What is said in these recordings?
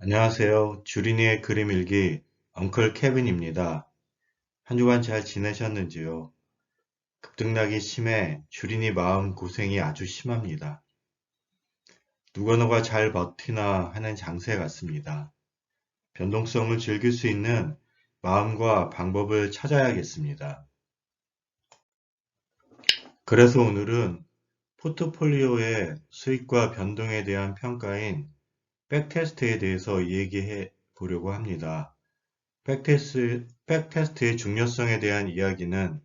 안녕하세요. 주린이의 그림 일기 엉클 케빈입니다. 한 주간 잘 지내셨는지요? 급등락이 심해 주린이 마음 고생이 아주 심합니다. 누가 누가 잘 버티나 하는 장세 같습니다. 변동성을 즐길 수 있는 마음과 방법을 찾아야겠습니다. 그래서 오늘은 포트폴리오의 수익과 변동에 대한 평가인 백테스트에 대해서 얘기해 보려고 합니다. 백테스트, 백테스트의 중요성에 대한 이야기는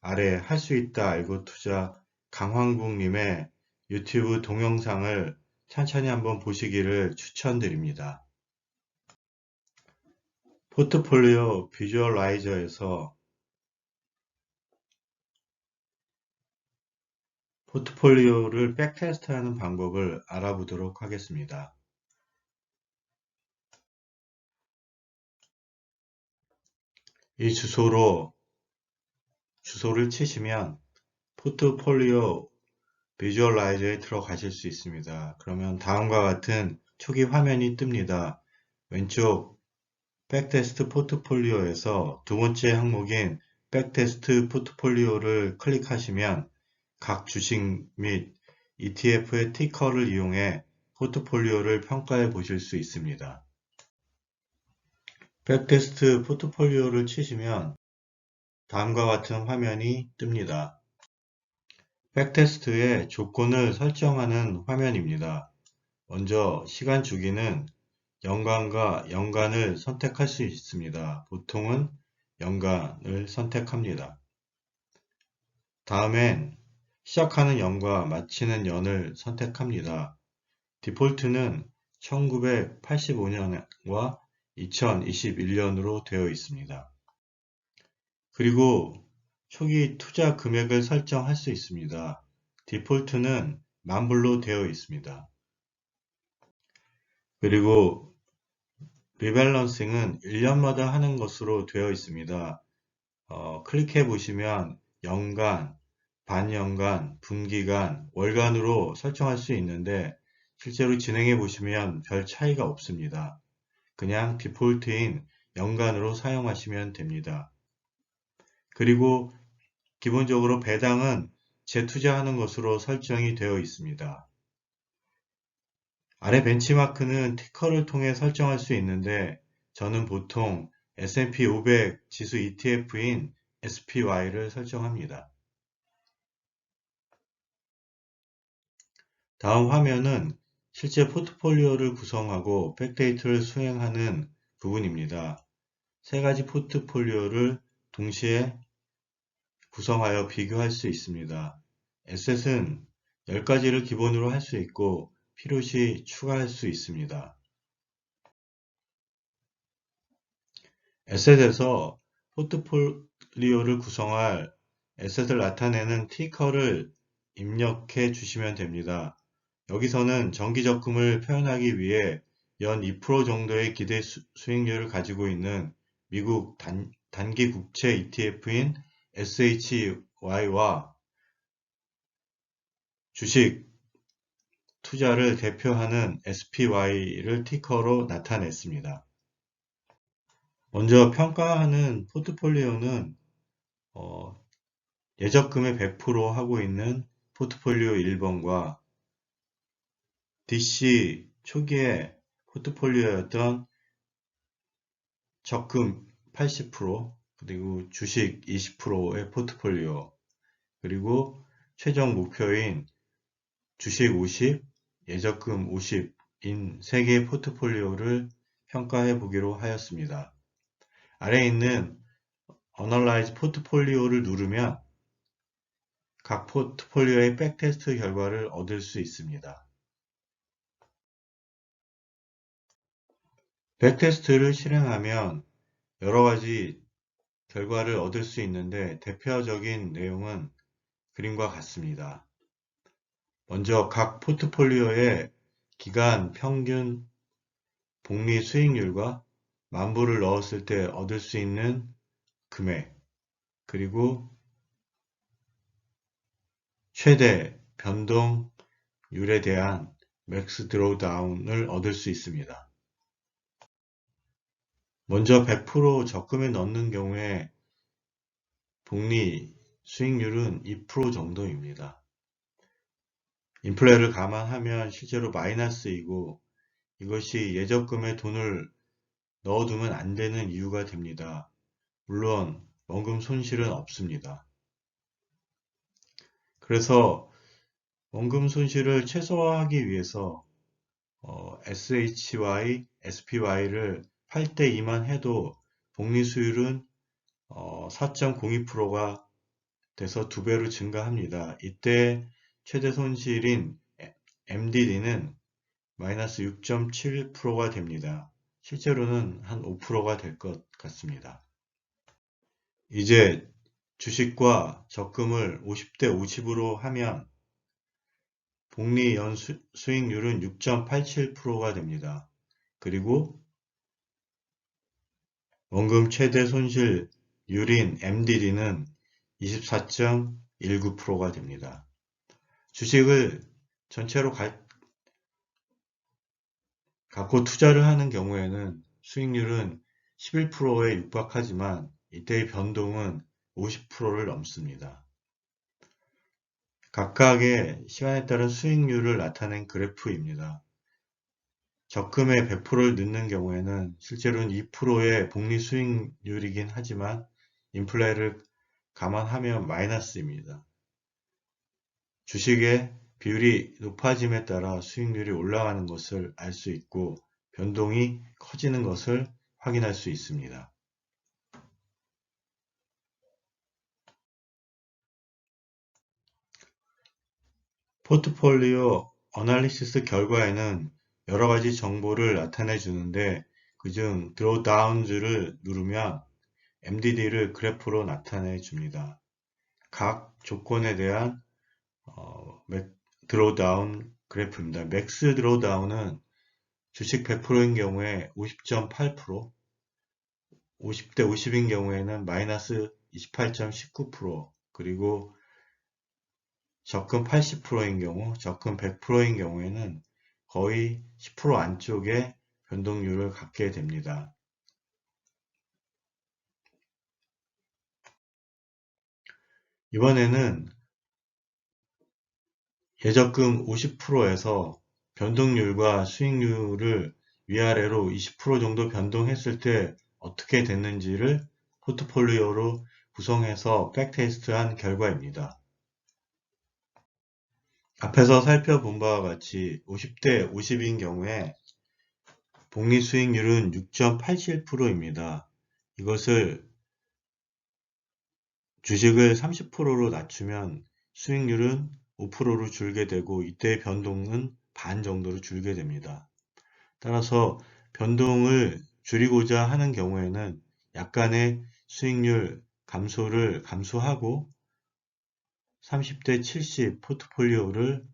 아래 할 수 있다 알고 투자 강황국님의 유튜브 동영상을 천천히 한번 보시기를 추천드립니다. 포트폴리오 비주얼라이저에서 포트폴리오를 백테스트하는 방법을 알아보도록 하겠습니다. 이 주소로 주소를 치시면 포트폴리오 비주얼라이저에 들어가실 수 있습니다. 그러면 다음과 같은 초기 화면이 뜹니다. 왼쪽 백테스트 포트폴리오에서 두 번째 항목인 백테스트 포트폴리오를 클릭하시면 각 주식 및 ETF의 티커를 이용해 포트폴리오를 평가해 보실 수 있습니다. 백테스트 포트폴리오를 치시면 다음과 같은 화면이 뜹니다. 백테스트의 조건을 설정하는 화면입니다. 먼저 시간 주기는 연간과 연간을 선택할 수 있습니다. 보통은 연간을 선택합니다. 다음엔 시작하는 연과 마치는 연을 선택합니다. 디폴트는 1985년과 2021년으로 되어 있습니다. 그리고 초기 투자 금액을 설정할 수 있습니다. 디폴트는 만불로 되어 있습니다. 그리고 리밸런싱은 1년마다 하는 것으로 되어 있습니다. 어, 클릭해 보시면 연간, 반년간, 분기간, 월간으로 설정할 수 있는데 실제로 진행해 보시면 별 차이가 없습니다. 그냥 디폴트인 연간으로 사용하시면 됩니다. 그리고 기본적으로 배당은 재투자하는 것으로 설정이 되어 있습니다. 아래 벤치마크는 티커를 통해 설정할 수 있는데 저는 보통 S&P 500 지수 ETF인 SPY를 설정합니다. 다음 화면은 실제 포트폴리오를 구성하고 백데이터를 수행하는 부분입니다. 세 가지 포트폴리오를 동시에 구성하여 비교할 수 있습니다. 에셋은 10가지를 기본으로 할 수 있고 필요시 추가할 수 있습니다. 에셋에서 포트폴리오를 구성할 에셋을 나타내는 티커를 입력해 주시면 됩니다. 여기서는 정기적금을 표현하기 위해 연 2% 정도의 기대 수 익률을 가지고 있는 미국 단, 단기 국채 ETF인 SHY와 주식 투자를 대표하는 SPY를 티커로 나타냈습니다. 먼저 평가하는 포트폴리오는 어, 예적금의 100% 하고 있는 포트폴리오 1번과 DC 초기에 포트폴리오였던 적금 80% 그리고 주식 20%의 포트폴리오 그리고 최종 목표인 주식 50, 예적금 50인 3개의 포트폴리오를 평가해 보기로 하였습니다. 아래에 있는 Analyze 포트폴리오를 누르면 각 포트폴리오의 백테스트 결과를 얻을 수 있습니다. 백테스트를 실행하면 여러 가지 결과를 얻을 수 있는데 대표적인 내용은 그림과 같습니다. 먼저 각 포트폴리오의 기간 평균 복리 수익률과 만불을 넣었을 때 얻을 수 있는 금액 그리고 최대 변동률에 대한 맥스 드로우다운을 얻을 수 있습니다. 먼저 100% 적금에 넣는 경우에 복리 수익률은 2% 정도입니다. 인플레를 감안하면 실제로 마이너스이고 이것이 예적금에 돈을 넣어두면 안 되는 이유가 됩니다. 물론 원금 손실은 없습니다. 그래서 원금 손실을 최소화하기 위해서 어, SHY, SPY를 8대 2만 해도 복리 수율은 어, 4.02%가 돼서 두 배로 증가합니다. 이때 최대 손실인 MDD는 마이너스 6.7%가 됩니다. 실제로는 한 5%가 될 것 같습니다. 이제 주식과 적금을 50대 50으로 하면 복리 연 수, 수익률은 6.87%가 됩니다. 그리고 원금 최대 손실 율인 MDD는 24.19%가 됩니다. 주식을 전체로 가, 갖고 투자를 하는 경우에는 수익률은 11%에 육박하지만 이때의 변동은 50%를 넘습니다. 각각의 시간에 따른 수익률을 나타낸 그래프입니다. 적금에 100%를 넣는 경우에는 실제로는 2%의 복리 수익률이긴 하지만 인플레를 감안하면 마이너스입니다. 주식의 비율이 높아짐에 따라 수익률이 올라가는 것을 알 수 있고 변동이 커지는 것을 확인할 수 있습니다. 포트폴리오 어널리시스 결과에는 여러 가지 정보를 나타내 주는데 그중 드로다운즈를 누르면 MDD를 그래프로 나타내 줍니다. 각 조건에 대한 어, 드로다운 그래프입니다. 맥스 드로다운은 주식 100%인 경우에 50.8%, 50대 50인 경우에는 마이너스 28.19%, 그리고 적금 80%인 경우, 적금 100%인 경우에는 거의 10% 안쪽의 변동률을 갖게 됩니다. 이번에는 예적금 50%에서 변동률과 수익률을 위아래로 20% 정도 변동했을 때 어떻게 됐는지를 포트폴리오로 구성해서 백테스트한 결과입니다. 앞에서 살펴본 바와 같이 50대 50인 경우에 복리 수익률은 6.87%입니다. 이것을 주식을 30%로 낮추면 수익률은 5%로 줄게 되고 이때의 변동은 반 정도로 줄게 됩니다. 따라서 변동을 줄이고자 하는 경우에는 약간의 수익률 감소를 감수하고 30대 70 포트폴리오를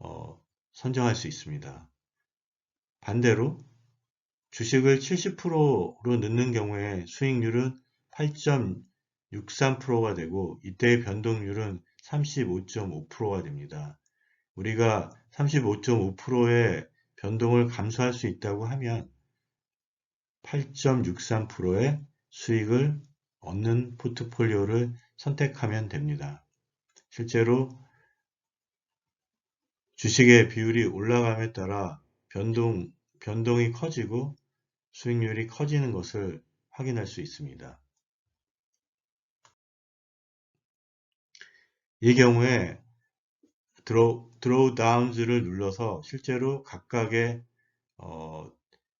어, 선정할 수 있습니다. 반대로 주식을 70%로 넣는 경우에 수익률은 8.63%가 되고 이때의 변동률은 35.5%가 됩니다. 우리가 35.5%의 변동을 감수할 수 있다고 하면 8.63%의 수익을 얻는 포트폴리오를 선택하면 됩니다. 실제로 주식의 비율이 올라감에 따라 변동, 변동이 커지고 수익률이 커지는 것을 확인할 수 있습니다. 이 경우에 드로우, 드로우 다운즈를 눌러서 실제로 각각의 어,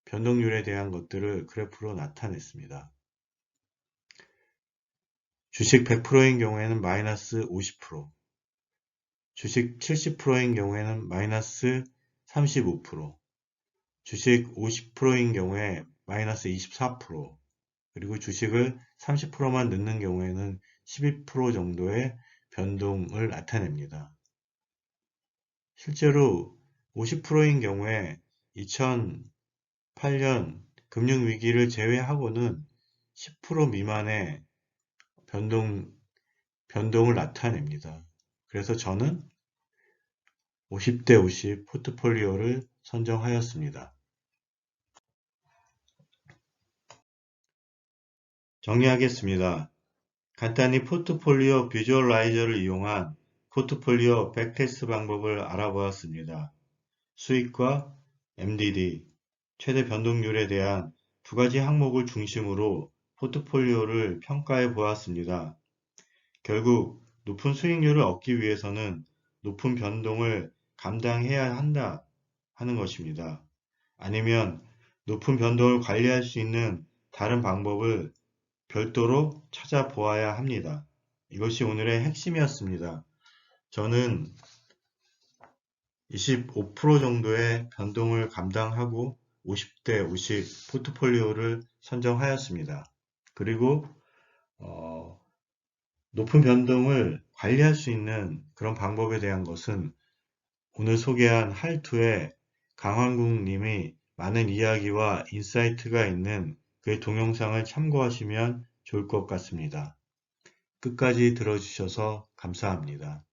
변동률에 대한 것들을 그래프로 나타냈습니다. 주식 100%인 경우에는 마이너스 50%, 주식 70%인 경우에는 마이너스 35%, 주식 50%인 경우에 마이너스 24%, 그리고 주식을 30%만 넣는 경우에는 12% 정도의 변동을 나타냅니다. 실제로 50%인 경우에 2008년 금융위기를 제외하고는 10% 미만의 변동, 변동을 나타냅니다. 그래서 저는 50대 50 포트폴리오를 선정하였습니다. 정리하겠습니다. 간단히 포트폴리오 비주얼라이저를 이용한 포트폴리오 백테스트 방법을 알아보았습니다. 수익과 MDD, 최대 변동률에 대한 두 가지 항목을 중심으로 포트폴리오를 평가해 보았습니다. 결국 높은 수익률을 얻기 위해서는 높은 변동을 감당해야 한다 하는 것입니다. 아니면 높은 변동을 관리할 수 있는 다른 방법을 별도로 찾아보아야 합니다. 이것이 오늘의 핵심이었습니다. 저는 25% 정도의 변동을 감당하고 50대 50 포트폴리오를 선정하였습니다. 그리고 어, 높은 변동을 관리할 수 있는 그런 방법에 대한 것은 오늘 소개한 할투의 강환국 님이 많은 이야기와 인사이트가 있는 그의 동영상을 참고하시면 좋을 것 같습니다. 끝까지 들어주셔서 감사합니다.